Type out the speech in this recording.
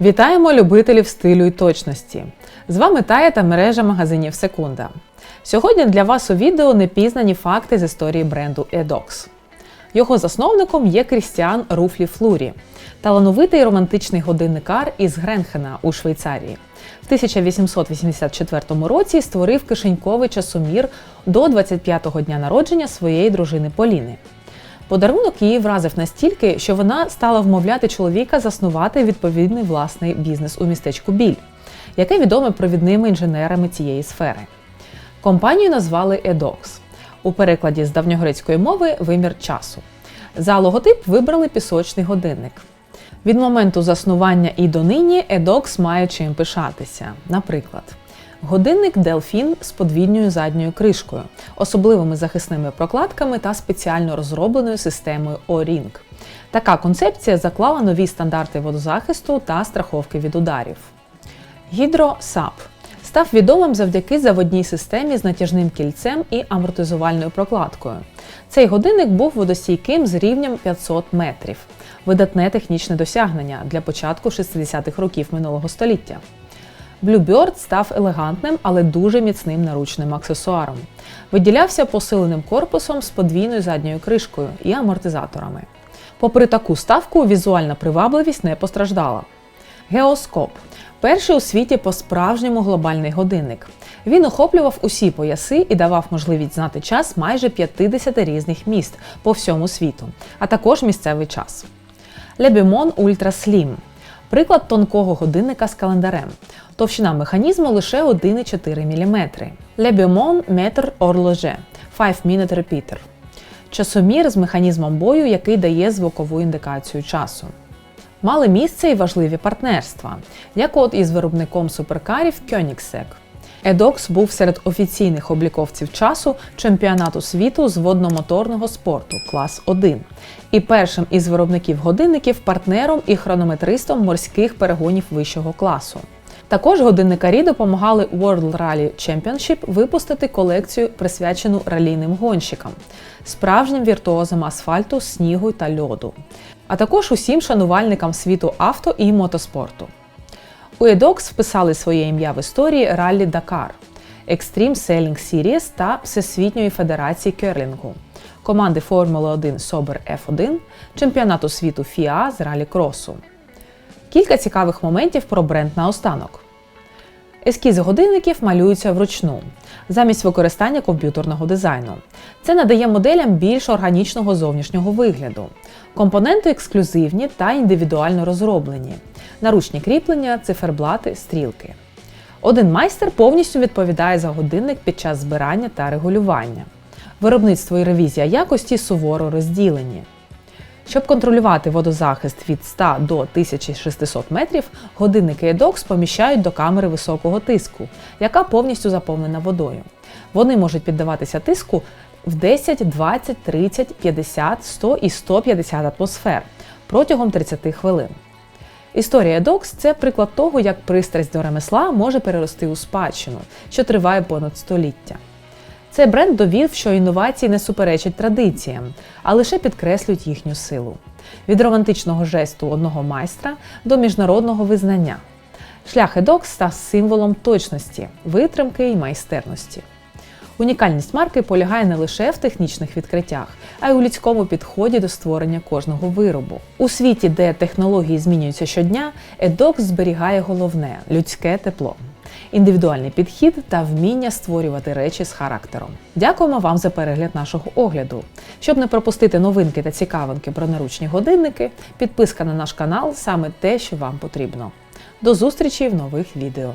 Вітаємо любителів стилю і точності! З вами Тая та мережа магазинів Секунда. Сьогодні для вас у відео непізнані факти з історії бренду Edox. Його засновником є Крістіан Руфлі Флурі, талановитий романтичний годинникар із Гренхена у Швейцарії. В 1884 році створив кишеньковий часомір до 25-го дня народження своєї дружини Поліни. Подарунок її вразив настільки, що вона стала вмовляти чоловіка заснувати відповідний власний бізнес у містечку Біль, яке відоме провідними інженерами цієї сфери. Компанію назвали Edox. У перекладі з давньогрецької мови вимір часу. За логотип вибрали пісочний годинник. Від моменту заснування і донині Edox має чим пишатися. Наприклад, годинник Delfin з подвійною задньою кришкою, особливими захисними прокладками та спеціально розробленою системою O-Ring. Така концепція заклала нові стандарти водозахисту та страховки від ударів. Гідро САП став відомим завдяки заводній системі з натяжним кільцем і амортизувальною прокладкою. Цей годинник був водостійким з рівнем 500 метрів. Видатне технічне досягнення для початку 60-х років минулого століття. Bluebird став елегантним, але дуже міцним наручним аксесуаром. Виділявся посиленим корпусом з подвійною задньою кришкою і амортизаторами. Попри таку ставку, візуальна привабливість не постраждала. Геоскоп перший у світі по-справжньому глобальний годинник. Він охоплював усі пояси і давав можливість знати час майже 50 різних міст по всьому світу, а також місцевий час. Лебімон Ultra Slim – приклад тонкого годинника з календарем. Товщина механізму лише 1,4 мм. Le Лебімон Meter Horloge 5 Minute Repeater – часомір з механізмом бою, який дає звукову індикацію часу. Мали місце і важливі партнерства, як от із виробником суперкарів Koenigsegg. Edox був серед офіційних обліковців часу чемпіонату світу з водномоторного спорту клас 1 і першим із виробників годинників партнером і хронометристом морських перегонів вищого класу. Також годинникарі допомагали World Rally Championship випустити колекцію, присвячену ралійним гонщикам, справжнім віртуозам асфальту, снігу та льоду, а також усім шанувальникам світу авто і мотоспорту. У Edox вписали своє ім'я в історії Раллі Дакар, Extreme Sailing Series та Всесвітньої Федерації керлінгу, команди Формули 1 Собер F1, чемпіонату світу FIA з ралі кросу. Кілька цікавих моментів про бренд наостанок. Ескізи годинників малюються вручну, замість використання комп'ютерного дизайну. Це надає моделям більш органічного зовнішнього вигляду. Компоненти ексклюзивні та індивідуально розроблені. Наручні кріплення, циферблати, стрілки. Один майстер повністю відповідає за годинник під час збирання та регулювання. Виробництво і ревізія якості суворо розділені. Щоб контролювати водозахист від 100 до 1600 метрів, годинники Edox поміщають до камери високого тиску, яка повністю заповнена водою. Вони можуть піддаватися тиску в 10, 20, 30, 50, 100 і 150 атмосфер протягом 30 хвилин. Історія Edox – це приклад того, як пристрасть до ремесла може перерости у спадщину, що триває понад століття. Цей бренд довів, що інновації не суперечать традиціям, а лише підкреслюють їхню силу. Від романтичного жесту одного майстра до міжнародного визнання. Шлях Edox став символом точності, витримки і майстерності. Унікальність марки полягає не лише в технічних відкриттях, а й у людському підході до створення кожного виробу. У світі, де технології змінюються щодня, Edox зберігає головне людське тепло індивідуальний підхід та вміння створювати речі з характером. Дякуємо вам за перегляд нашого огляду. Щоб не пропустити новинки та цікавинки про наручні годинники, підписка на наш канал саме те, що вам потрібно. До зустрічі в нових відео.